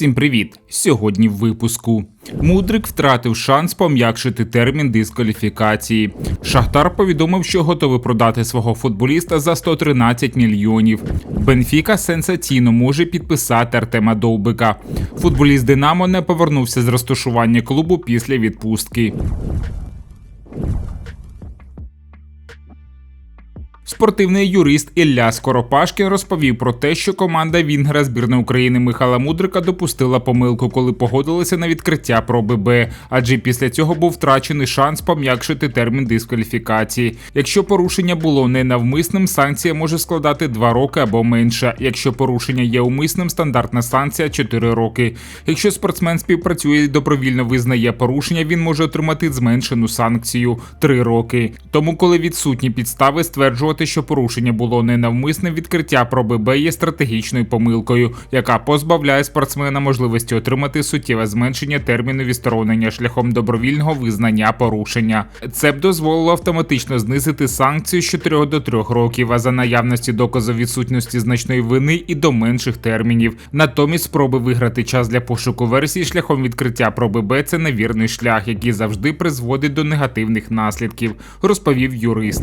Всім привіт! Сьогодні в випуску. Мудрик втратив шанс пом'якшити термін дискваліфікації. Шахтар повідомив, що готовий продати свого футболіста за 113 мільйонів. Бенфіка сенсаційно може підписати Артема Довбика. Футболіст Динамо не повернувся з розташування клубу після відпустки. Спортивний юрист Ілля Скоропашкін розповів про те, що команда Вінгера збірної України Михайла Мудрика допустила помилку, коли погодилася на відкриття про ББ, адже після цього був втрачений шанс пом'якшити термін дискваліфікації. Якщо порушення було ненавмисним, санкція може складати 2 роки або менше. Якщо порушення є умисним, стандартна санкція 4 роки. Якщо спортсмен співпрацює і добровільно визнає порушення, він може отримати зменшену санкцію 3 роки. Тому, коли відсутні підстави стверджувати стверджувати, що порушення було ненавмисне, відкриття про ББ є стратегічною помилкою, яка позбавляє спортсмена можливості отримати суттєве зменшення терміну відсторонення шляхом добровільного визнання порушення. Це б дозволило автоматично знизити санкцію з 4 до 3 років, а за наявності доказу відсутності значної вини і до менших термінів. Натомість спроби виграти час для пошуку версії шляхом відкриття про ББ це невірний шлях, який завжди призводить до негативних наслідків, розповів юрист.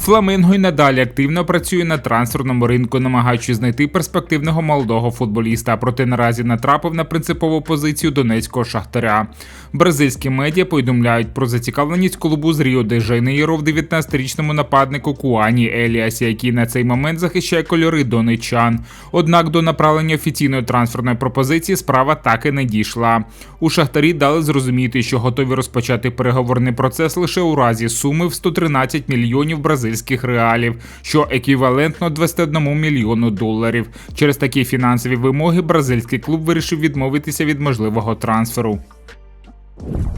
Фламинго й надалі активно працює на трансферному ринку, намагаючись знайти перспективного молодого футболіста, проте наразі натрапив на принципову позицію донецького шахтаря. Бразильські медіа повідомляють про зацікавленість клубу з Ріо де Жанейро в 19-річному нападнику Куані Еліасі, який на цей момент захищає кольори донечан. Однак до направлення офіційної трансферної пропозиції справа так і не дійшла. У шахтарі дали зрозуміти, що готові розпочати переговорний процес лише у разі суми в 113 мільйонів мільйонів бразильських реалів, що еквівалентно 21 мільйону доларів. Через такі фінансові вимоги бразильський клуб вирішив відмовитися від можливого трансферу.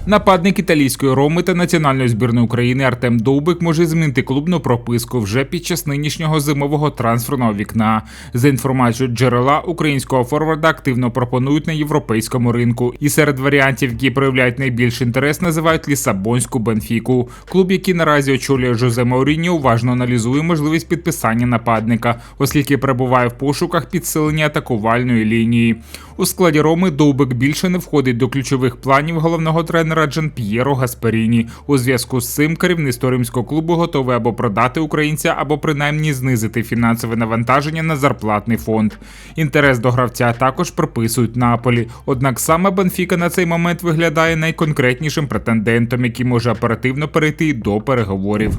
Нападник італійської роми та національної збірної України Артем Довбик може змінити клубну прописку вже під час нинішнього зимового трансферного вікна. За інформацією джерела українського форварда активно пропонують на європейському ринку, і серед варіантів, які проявляють найбільший інтерес, називають Лісабонську Бенфіку. Клуб, який наразі очолює Жозе Мауріньо, уважно аналізує можливість підписання нападника, оскільки перебуває в пошуках підсилення атакувальної лінії. У складі Роми Довбик більше не входить до ключових планів головного тренера Джан П'єро Гасперіні. У зв'язку з цим керівництво римського клубу готове або продати українця, або принаймні знизити фінансове навантаження на зарплатний фонд. Інтерес до гравця також приписують Наполі. Однак саме Бенфіка на цей момент виглядає найконкретнішим претендентом, який може оперативно перейти до переговорів.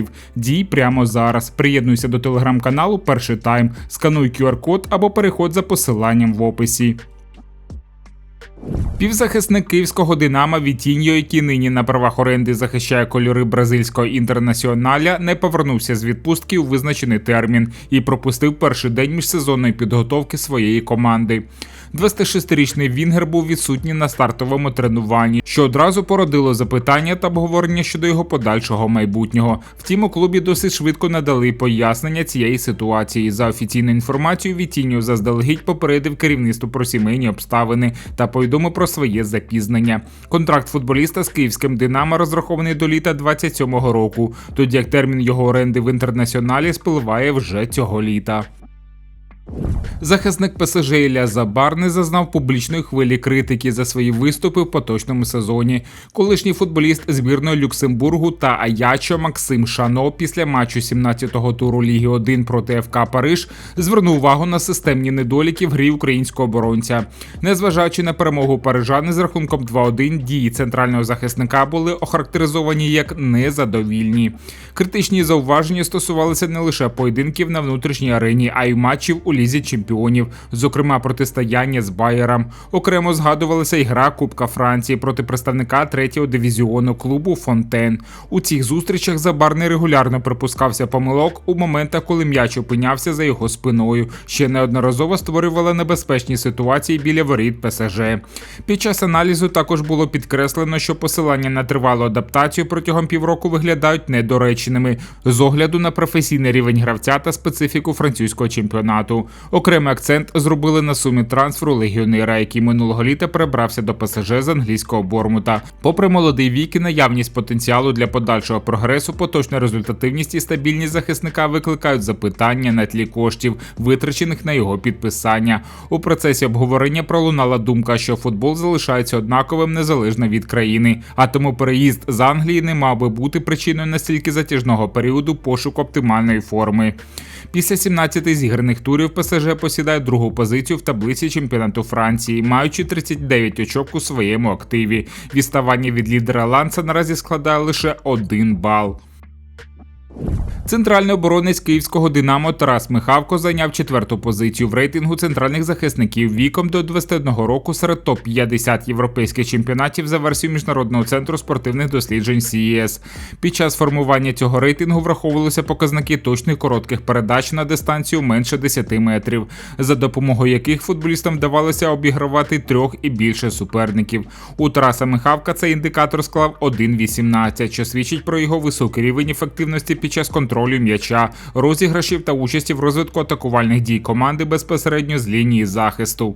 ресурсів. Дій прямо зараз. Приєднуйся до телеграм-каналу Перший Тайм, скануй QR-код або переходь за посиланням в описі. Півзахисник київського Динамо Вітіньо, який нині на правах оренди захищає кольори бразильського інтернаціоналя, не повернувся з відпустки у визначений термін і пропустив перший день міжсезонної підготовки своєї команди. 26-річний Вінгер був відсутній на стартовому тренуванні, що одразу породило запитання та обговорення щодо його подальшого майбутнього. Втім, у клубі досить швидко надали пояснення цієї ситуації. За офіційною інформацією, Вітіньо заздалегідь попередив керівництво про сімейні обставини та повідомив про своє запізнення. Контракт футболіста з київським Динамо розрахований до літа 27-го року, тоді як термін його оренди в інтернаціоналі спливає вже цього літа. Захисник ПСЖ Ілля Забар не зазнав публічної хвилі критики за свої виступи в поточному сезоні. Колишній футболіст збірної Люксембургу та Аячо Максим Шано після матчу 17-го туру Ліги 1 проти ФК Париж звернув увагу на системні недоліки в грі українського оборонця. Незважаючи на перемогу парижани з рахунком 2-1, дії центрального захисника були охарактеризовані як незадовільні. Критичні зауваження стосувалися не лише поєдинків на внутрішній арені, а й матчів у у лізі чемпіонів, зокрема протистояння з Байером. Окремо згадувалася і гра Кубка Франції проти представника третього дивізіону клубу Фонтен. У цих зустрічах Забарний регулярно припускався помилок у моментах, коли м'яч опинявся за його спиною. Ще неодноразово створювала небезпечні ситуації біля воріт ПСЖ. Під час аналізу також було підкреслено, що посилання на тривалу адаптацію протягом півроку виглядають недоречними з огляду на професійний рівень гравця та специфіку французького чемпіонату. Окремий акцент зробили на сумі трансферу легіонера, який минулого літа перебрався до ПСЖ з англійського Бормута. Попри молодий вік і наявність потенціалу для подальшого прогресу, поточна результативність і стабільність захисника викликають запитання на тлі коштів, витрачених на його підписання. У процесі обговорення пролунала думка, що футбол залишається однаковим незалежно від країни, а тому переїзд з Англії не мав би бути причиною настільки затяжного періоду пошуку оптимальної форми. Після 17 зіграних турів ПСЖ посідає другу позицію в таблиці чемпіонату Франції, маючи 39 очок у своєму активі. Відставання від лідера Ланса наразі складає лише один бал. Центральний оборонець київського Динамо Тарас Михавко зайняв четверту позицію в рейтингу центральних захисників віком до 21 року серед топ-50 європейських чемпіонатів за версією міжнародного центру спортивних досліджень CES. Під час формування цього рейтингу враховувалися показники точних коротких передач на дистанцію менше 10 метрів, за допомогою яких футболістам вдавалося обігравати трьох і більше суперників. У Тараса Михавка цей індикатор склав 1,18, що свідчить про його високий рівень ефективності під час контролю м'яча, розіграшів та участі в розвитку атакувальних дій команди безпосередньо з лінії захисту.